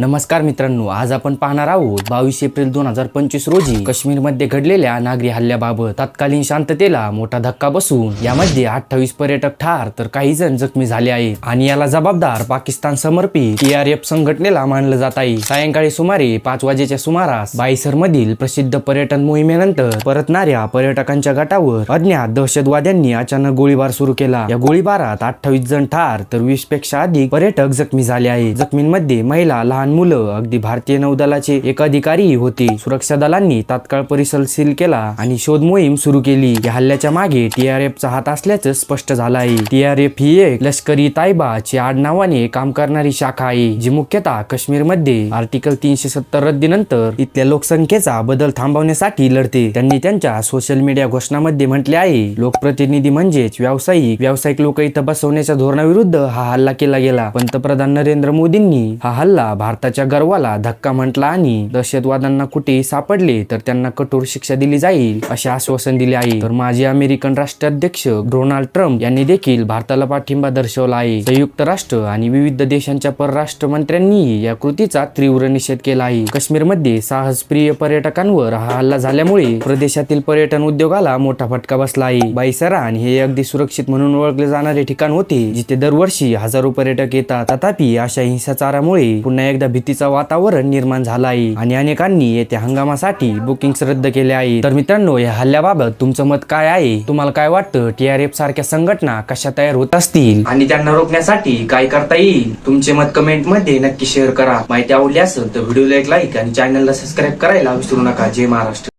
नमस्कार मित्रांनो आज आपण पाहणार आहोत बावीस एप्रिल दोन हजार पंचवीस रोजी काश्मीरमध्ये घडलेल्या नागरी हल्ल्याबाबत तत्कालीन शांततेला मोठा धक्का बसून यामध्ये अठ्ठावीस पर्यटक ठार तर काही जण जखमी झाले आहेत. आणि याला जबाबदार पाकिस्तान समर्पित टीआरएफ संघटनेला मानलं जात आहे. सायंकाळी सुमारे पाच वाजेच्या सुमारास बाईसर मधील प्रसिद्ध पर्यटन मोहिमेनंतर परतणाऱ्या पर्यटकांच्या गटावर अज्ञात दहशतवाद्यांनी अचानक गोळीबार सुरू केला. या गोळीबारात अठ्ठावीस जण ठार तर वीसपेक्षा अधिक पर्यटक जखमी झाले आहेत. जखमींमध्ये महिला लहान मुलं अगदी भारतीय नौदलाचे एक अधिकारी होते. सुरक्षा दलांनी तात्काळ परिसर सील केला आणि शोध मोहीम सुरू केली. या हल्ल्याच्या मागे टीआरएफचा हात असल्याचं स्पष्ट झालं आहे टीआरएफ ही एक लष्करी तायबाची आडनावाने काम करणारी शाखा आहे जी मुख्यतः काश्मीरमध्ये आर्टिकल तीनशे सत्तर रद्दीनंतर इथल्या लोकसंख्येचा बदल थांबवण्यासाठी लढते. त्यांनी त्यांच्या सोशल मीडिया घोषणामध्ये म्हटले आहे लोकप्रतिनिधी म्हणजेच व्यावसायिक व्यावसायिक लोक इथं बसवण्याच्या धोरणाविरुद्ध हा हल्ला केला गेला. पंतप्रधान नरेंद्र मोदींनी हा हल्ला भारताच्या गर्वाला धक्का म्हटला आणि दहशतवाद्यांना कुठेही सापडले तर त्यांना कठोर शिक्षा दिली जाईल असे आश्वासन दिले आहे. तर माजी अमेरिकन राष्ट्राध्यक्ष डोनाल्ड ट्रम्प यांनी देखील भारताला पाठिंबा दर्शवला आहे. संयुक्त राष्ट्र आणि विविध देशांच्या परराष्ट्र मंत्र्यांनी या कृतीचा तीव्र निषेध केला आहे. काश्मीरमध्ये साहसप्रिय पर्यटकांवर हा हल्ला झाल्यामुळे प्रदेशातील पर्यटन उद्योगाला मोठा फटका बसला आहे. बाईसरान हे अगदी सुरक्षित म्हणून ओळखले जाणारे ठिकाण होते जिथे दरवर्षी हजारो पर्यटक येतात. तथापि अशा हिंसाचारामुळे पुन्हा एकदा भीतीचं वातावरण निर्माण झालं आहे आणि अनेकांनी येत्या हंगामासाठी बुकिंग रद्द केले आहे तर मित्रांनो या हल्ल्याबाबत तुमचं मत काय आहे? तुम्हाला काय वाटतं? टीआरएफ सारख्या संघटना कशा तयार होत असतील? आणि त्यांना रोखण्यासाठी काय करता येईल? तुमचे मत कमेंटमध्ये नक्की शेअर करा. माहिती आवडली असेल तर व्हिडिओला एक लाईक आणि चॅनलला सबस्क्राईब करायला विसरू नका. जय महाराष्ट्र.